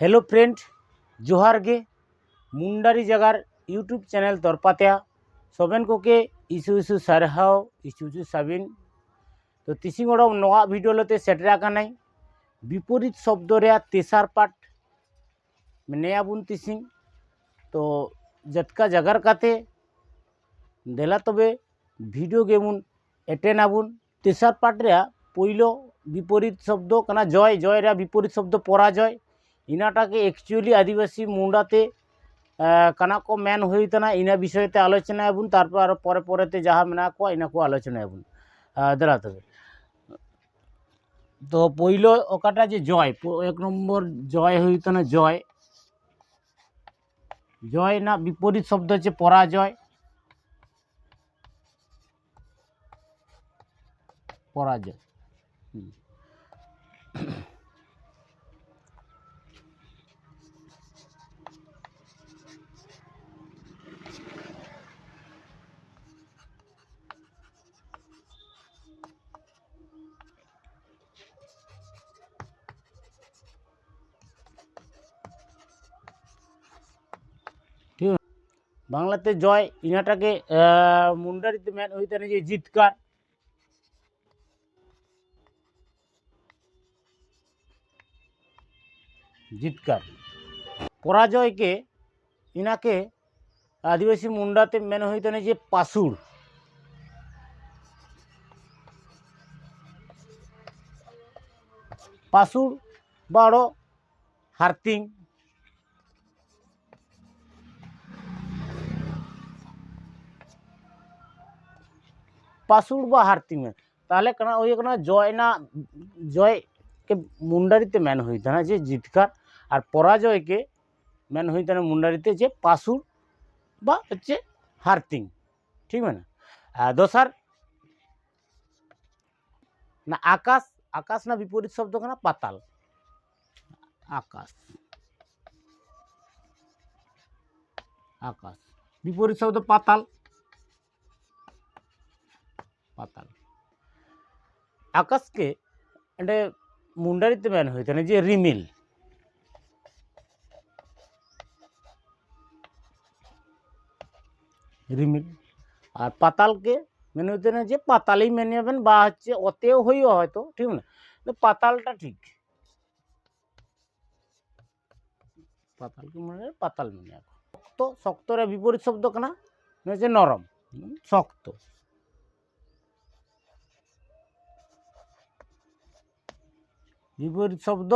Hello friend জোহারগে মুন্ডারি জাগার YouTube channel তরপাতেয়া সবেন কোকে ইসু ইসু সারহাও ইসু ইসু সাবিন তো তিসিং ওড়ম নোয়া ভিডিও লতে সেটেরা কানাই বিপরীত শব্দ রেয়া তেসার পাট মেনেয়া বুন তিসিং তো জটকা জাগার কাতে দেলা তবে ভিডিও গেমুন এটেন আবুন তেসার পাট রেয়া পইলো বিপরীত শব্দ কানা জয় জয় রেয়া বিপরীত শব্দ পরাজয় ইনাটাকে একচুয়ালি আদিবাসী মুন্ডাতে কানা কো ম্যান হইতনা ইনা বিষয়তে আলোচনা আবুন তারপর আরও পরে পরেতে যাহা মেনা কো ইনা কো আলোচনা আবুন দেলা তবে। তো পইল ওকাটা যে জয় এক নম্বর জয় হইতো না জয়। জয় না বিপরীত শব্দ হচ্ছে পরাজয়। পরাজয়। বাংলাতে জয়, ইনাটাকে মুন্ডারিতে ম্যান হইতে যে জিতকার। জিতকার। পরাজয়কে, ইনাকে আদিবাসী মুন্ডাতে মেন হইতে যে পাশুর পাশুর বড় হার্তিং পাশুর বা হার্তিং তাহলে কেন ওই কেন জয় না জয়কে মুন্ডারিতে ম্যান হইতে না, যে জিতকার আর পরাজয়কে ম্যান হইতে না মুন্ডারিতে, যে পাশুর বা হচ্ছে হার্তিং ঠিক মানে? দোসার না, আকাশ আকাশ না বিপরীত শব্দ কেনা? পাতাল। আকাশ। আকাশ। বিপরীত শব্দ পাতাল। আকাশকে అంటే মুন্ডারিতে ম্যান হইতে না যে রিমিল। রিমিল। আর পাতালকে মেনে হইতে না যে পাতালেই মেনে যাবেন বা হচ্ছে অতেও হইও হয়তো, ঠিক না? পাতালটা ঠিক। পাতালকে মনে পাতাল মেনে শক্ত শক্তর বিপরীত শব্দ কেনা? হচ্ছে নরম। শক্ত। বিপরীত শব্দ।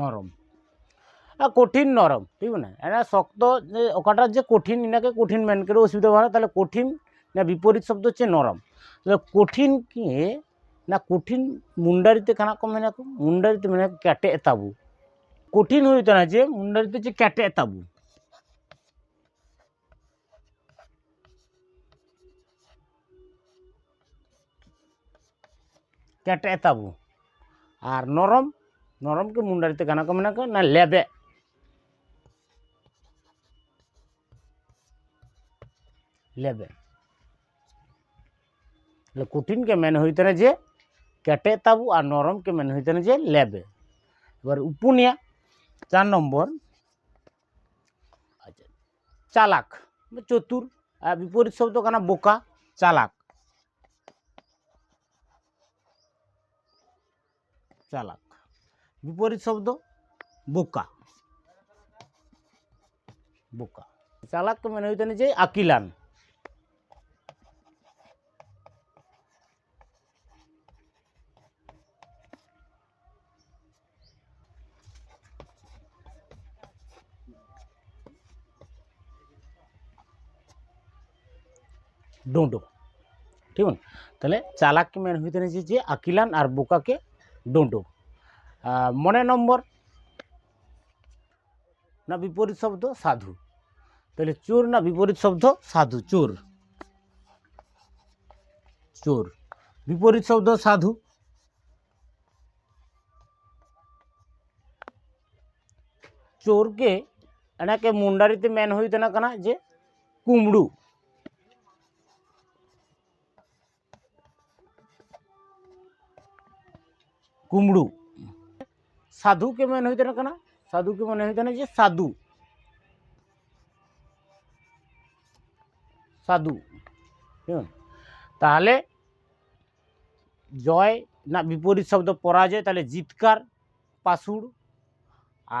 নরম। কঠিন নরম, ঠিক না? এটা শক্ত, যে ওকাটার যে কঠিন ইনাকে কঠিন মেন করে অসুবিধা হয় না, তাহলে কঠিন না বিপরীত শব্দ হচ্ছে নরম। তাহলে কঠিনকে না কঠিন মুন্ডারিতে কানা কম মেনা মুন্ডারিতে মেনা ক্যাটে তাবু কঠিন হইতো না যে, মুন্ডারিতে হচ্ছে ক্যাটে তাবু কেটে এতাবু। আর নরম, নরমকে মুন্ডারিতে গানা কমে না না লেবে। লেবে। কঠিনকে মেন হইতে না যে কেটে তাবু আর নরমকে মেন হইতে না যে লেবে। এবার উপনিয়া, চার নম্বর। আচ্ছা চালাক, চতুর আর বিপরীত শব্দ কানা বোকা, চালাক। চালাক। বিপরীত শব্দ, বোকা। বোকা। চালাককে মেনে হইতে না যে আকিলান। ডোঁটো ঠিক তাহলে চালাককে মেন হইতে নিয়েছে যে আকিলান আর বোকাকে আহ, মনে নম্বর? না বিপরীত শব্দ সাধু। তাহলে চোর না বিপরীত শব্দ সাধু চোর। চোর। বিপরীত শব্দ সাধু। চোরকে এনাকে মুন্ডারিতে মেন হইতে না কানা যে কুমড়ু। কুমড়ু। সাধুকে মনে হইতে না কেনা? সাধুকে মনে হইতে না যে সাধু? সাধু। তাহলে জয় না, বিপরীত শব্দ পরাজয়, তাহলে জিতকার পাশুড়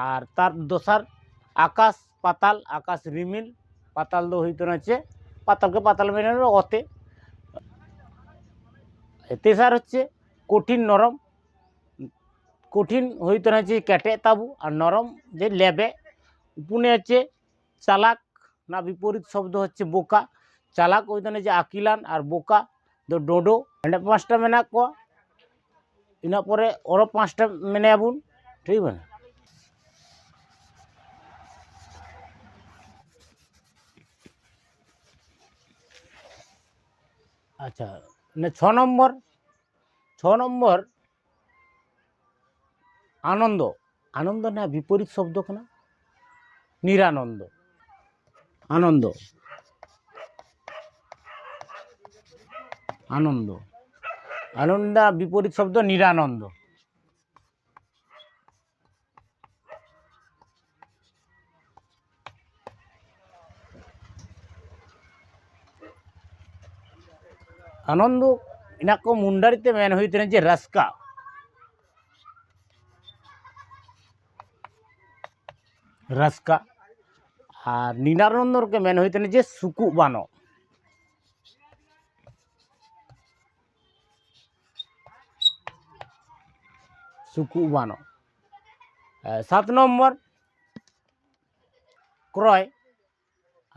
আর তার দোসার আকাশ পাতাল, আকাশ রিমিল। পাতাল দো হইতো না হচ্ছে, পাতালকে পাতাল মেনে অতে। তেসার হচ্ছে কঠিন নরম। কঠিন হইতে হচ্ছে কেটে তাবু আর নরম যে লেবে। উপনে হচ্ছে চালাক না বিপরীত শব্দ হচ্ছে বোকা। চালাক হইতে যে আকিলান আর বোকা। তো ডোডো হ্যাঁ পাঁচটা মেনা ক ইনা পরে ওরও পাঁচটা মেনে আবুন, ঠিক আছে? আচ্ছা না ছ নম্বর। ছ নম্বর আনন্দ। আনন্দ না বিপরীত শব্দ কেনা? নিরানন্দ। আনন্দ। আনন্দ। আনন্দ বিপরীত শব্দ, নিরানন্দ। আনন্দ ইনাকো মুন্ডারিতে মেন হইতেন যে রাস্কা। রাস্কা। আর নিরানন্দকে মেন হইতেন যে সুকু বানো সুকু বানো সাত নম্বর, ক্রয়।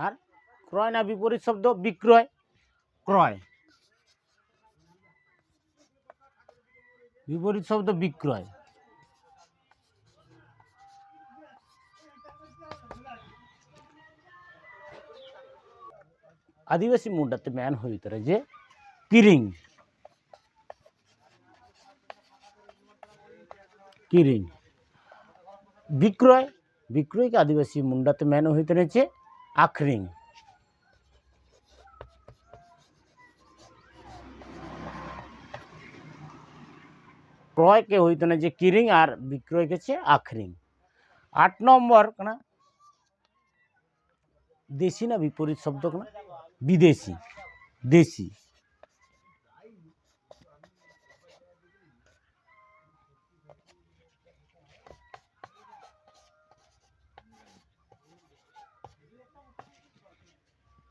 আর ক্রয় না বিপরীত শব্দ, বিক্রয়, ক্রয়। বিপরীত শব্দ, বিক্রয়। আদিবাসী মুন্ডাতে ম্যান হইতরে যে কিরিং। কিরিং। বিক্রয়, বিক্রয়কে আদিবাসী মুন্ডাতে ম্যান হইতে রয়েছে আখরিং। ক্রয়কে হইতে না যে কিরিং আর বিক্রয়কে হচ্ছে আখরিং। আট নম্বর, কেনা? দেশি না বিপরীত শব্দ, কেনা? বিদেশি, দেশি।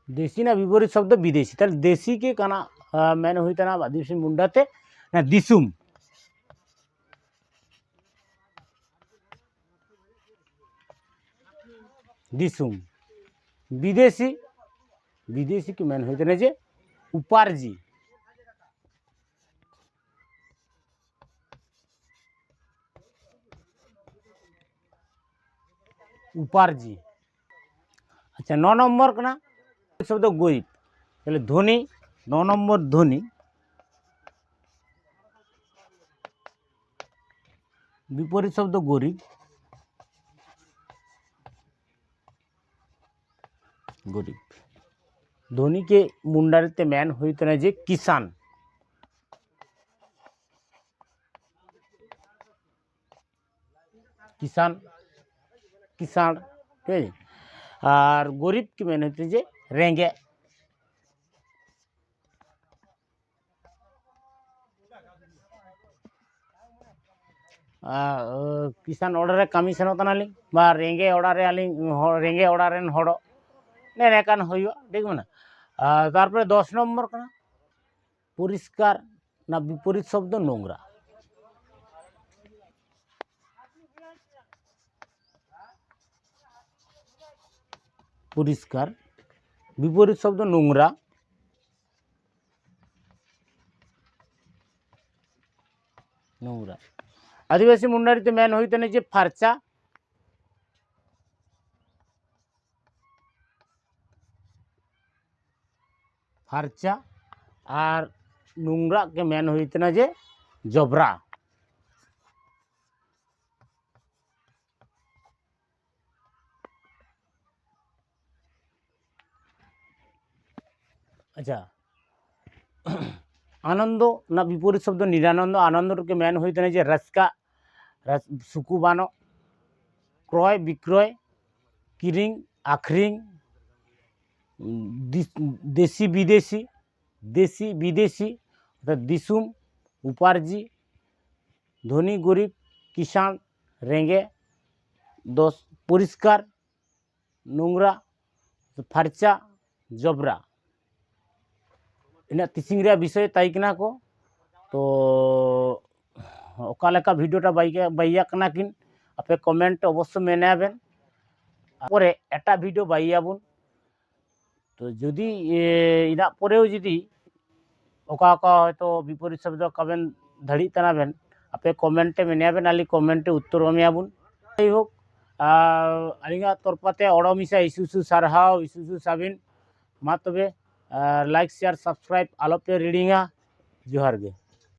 দেশি না বিপরীত শব্দ বিদেশি। তাহলে দেশিকে কানা মেন হইতে না আদিবাসী মুন্ডাতে, না দিসুম। দিসুম। বিদেশি মেন হইতে না যে উপার্জি। উপার্জি। আচ্ছা ন নম্বর কেনা শব্দ গরিব। তাহলে ধনী, ন নম্বর ধনী। বিপরীত শব্দ গরিব। গরিব। धोनी के मुंडारे मैन होना जे किसान। किसान किसान, ठीक है? और गरीब के मैन होते जे रेंगे। किसान ऑर्डर कमी सेनोता रेंगे ऑर्डर अली रेंगे ऑर्डर हड़ो। ठीक मैं तरह दस नम्बर का परिष्कार विपरीत शब्द नोरा परिष्कार विपरीत शब्द नोरा नोरा आदिवासी मुंडारी तो मैन होते तो फार्चा ফার্চা আর নোংরাকে ম্যান হইতে না যে জবরা। আচ্ছা। আনন্দ না বিপরীত শব্দ নিরানন্দ? আনন্দকে মেন হইতে যে রাস্কা সুকুবানো, ক্রয়, বিক্রয়, কিরিং, আখরিং দেশি বিদেশি দেশি বিদেশি, অর্থাৎ দিসুম, উপার্জি, ধনী, গরিব, কিষাণ রেঙে দশ, পরিষ্কার, নোংরা, ফার্চা, জবরা। ইনা টিচিং রে বিষয় তাই কিনা কো? তো অকালেকা ভিডিওটা বাইয়া বাইয়া কিনা কিন? আপে কমেন্ট অবশ্য মেনে আবেন। পরে এটা ভিডিও বাইয়াবুন ᱛᱚ ᱡᱩᱫᱤ ᱤᱱᱟᱹᱜ ᱯᱚᱨᱮও ᱡᱩᱫᱤ ᱚᱠᱟ ᱚᱠᱟ ᱦᱚᱭᱛᱚ ᱵᱤᱯᱚᱨᱤᱛ ᱥᱚᱵᱫᱚ ᱠᱟᱵᱮᱱ ᱫᱷᱟᱹᱲᱤᱜ ᱠᱟᱱᱟ ᱵᱮᱱ ᱟᱯᱮ ᱠᱚᱢᱮᱱᱴ ᱨᱮ ᱢᱮᱱᱮᱭᱟ ᱵᱮᱱ ᱟᱞᱤ ᱠᱚᱢᱮᱱᱴ ᱨᱮ ᱩᱛᱛᱚᱨ ᱮᱢᱮᱭᱟ ᱵᱚᱱ ᱡᱟᱭ ᱦᱳᱠ ᱟᱹᱞᱤᱧᱟᱜ ᱛᱚᱨᱯᱟᱛᱮ ᱚᱲᱚᱢ ᱦᱤᱥᱟ ᱤᱥᱩᱥᱩ ᱥᱟᱨᱦᱟᱣ ᱤᱥᱩᱥᱩ ᱥᱟᱵᱤᱱ ᱢᱟ ᱛᱚᱵᱮ ᱞᱟᱭᱤᱠ ᱥᱮᱭᱟᱨ ᱥᱟᱵᱥᱠᱨᱟᱭᱤᱵ ᱟᱞᱚᱯᱮ ᱨᱤᱰᱤᱝᱟ ᱡᱚᱦᱟᱨ ᱜᱮ